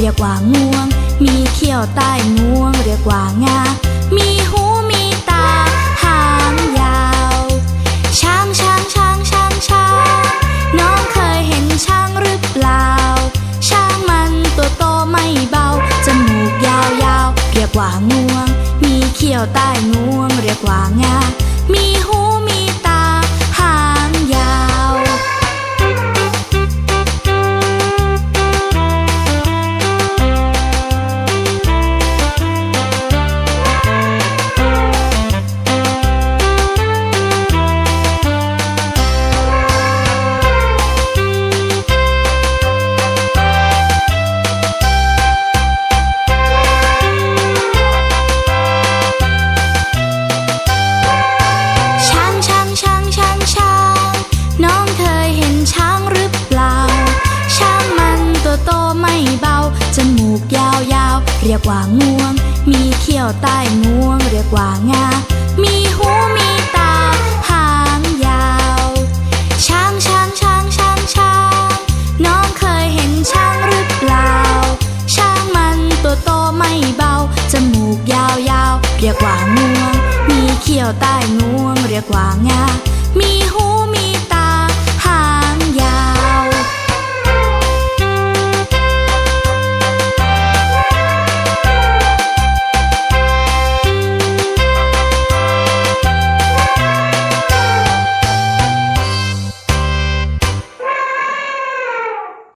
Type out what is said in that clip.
เรียกว่างวง มีเขี้ยวใต้งวง เรียกว่างา มีหูมีตา หางยาว ช้างช้างช้างช้างช้างน้องเคยเห็นช้างหรือเปล่า ช้างมันตัวโตไม่เบา จมูกยาวยาวเรียกว่างวง มีเขี้ยวใต้งวง เรียกว่า เรียกว่างวง มีเขี้ยวใต้งวง เรียกว่างา มีหูมีตา หางยาว ช้างช้างช้างช้างช้าง น้องเคยเห็นช้างหรือเปล่า ช้างมันตัวโตไม่เบา จมูกยาวยาวเรียกว่างวง มีเขี้ยวใต้งวง เรียกว่างาม